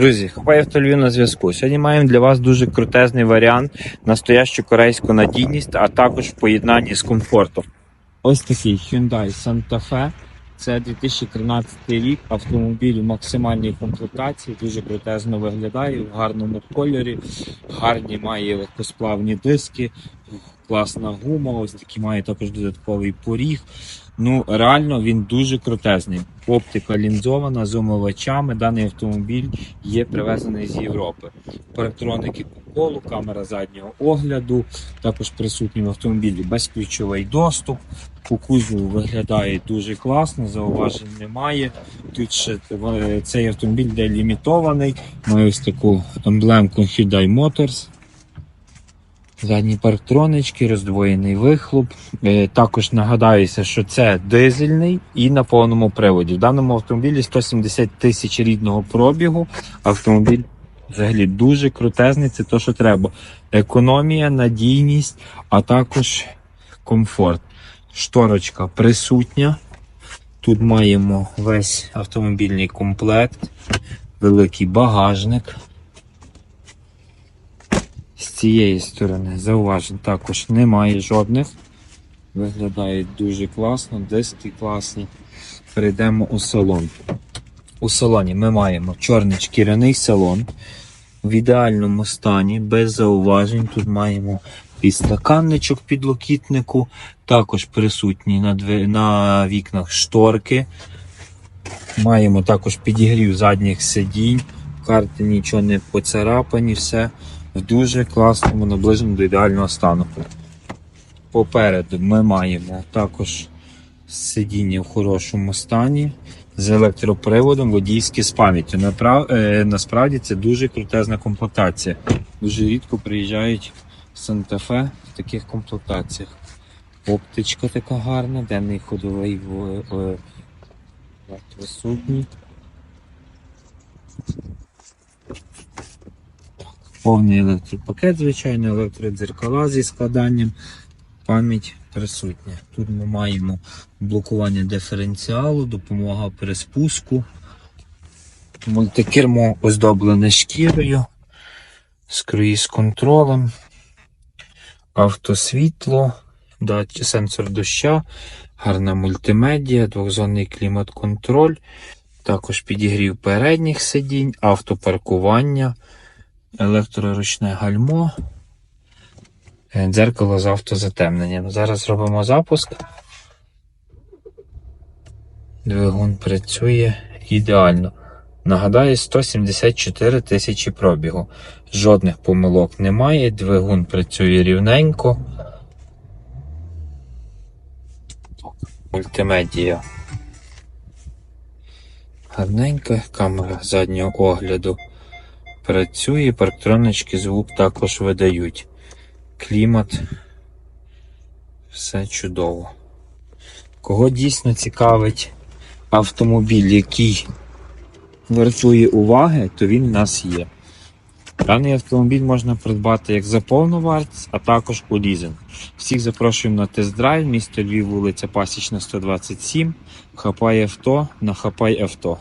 Друзі, хапає автолюбів на зв'язку. Сьогодні маємо для вас дуже крутезний варіант, настоящу корейську надійність, а також в поєднанні з комфортом. Ось такий Hyundai Santa Fe. Це 2013 рік. Автомобіль у максимальній комплектації, дуже крутезно виглядає, в гарному кольорі, гарні має легкосплавні диски, класна гума. Ось такий має також додатковий поріг. Ну, реально він дуже крутезний. Оптика лінзована з омивачами. Даний автомобіль є привезений з Європи. Парктроники по колу, камера заднього огляду. Також присутній в автомобілі безключовий доступ. По кузову виглядає дуже класно, зауважень немає. Тут ще е, цей автомобіль де лімітований. Має ось таку емблемку Hyundai Motors. Задні парктронички, роздвоєний вихлоп. Е, Також нагадаюся, що це дизельний і на повному приводі. В даному автомобілі 170 тисяч рідного пробігу. Автомобіль взагалі дуже крутезний, це те, що треба. Економія, надійність, а також комфорт. Шторочка присутня. Тут маємо весь автомобільний комплект, великий багажник. Цієї сторони зауважень також немає жодних. Виглядають дуже класно, диски класні. Перейдемо у салон. У салоні ми маємо чорний шкіряний салон в ідеальному стані, без зауважень. Тут маємо підстаканничок підлокітнику, також присутні на, дві, на вікнах шторки. Маємо також підігрів задніх сидінь, карти нічого не поцарапані, все в дуже класному, наближеному до ідеального стану. Попереду ми маємо також сидіння в хорошому стані з електроприводом, водійське з пам'яттю. Е, насправді це дуже крутезна комплектація. Дуже рідко приїжджають в Санта-Фе в таких комплектаціях. Оптичка така гарна, денний ходовий присутній. Повний електропакет, звичайно, електродзеркала зі складанням, пам'ять присутня. Тут ми маємо блокування диференціалу, допомога при спуску, мультикермо оздоблене шкірою, з круїз контролем, автосвітло, сенсор доща, гарна мультимедіа, двохзонний клімат-контроль, також підігрів передніх сидінь, автопаркування електроручне гальмо, е, дзеркало з автозатемненням. Зараз робимо запуск. Двигун працює ідеально. Нагадаю, 174 тисячі пробігу. Жодних помилок немає, двигун працює рівненько. Мультимедія. Гарненька камера заднього огляду працює, парктронички звук також видають. Клімат. Все чудово. Кого дійсно цікавить автомобіль, який вартує уваги, то він у нас є. Даний автомобіль можна придбати як за повну вартість, а також у лізинг. Всіх запрошуємо на тест-драйв, місто Львів, вулиця Пасічна, 127. Хапай авто на Хапай авто.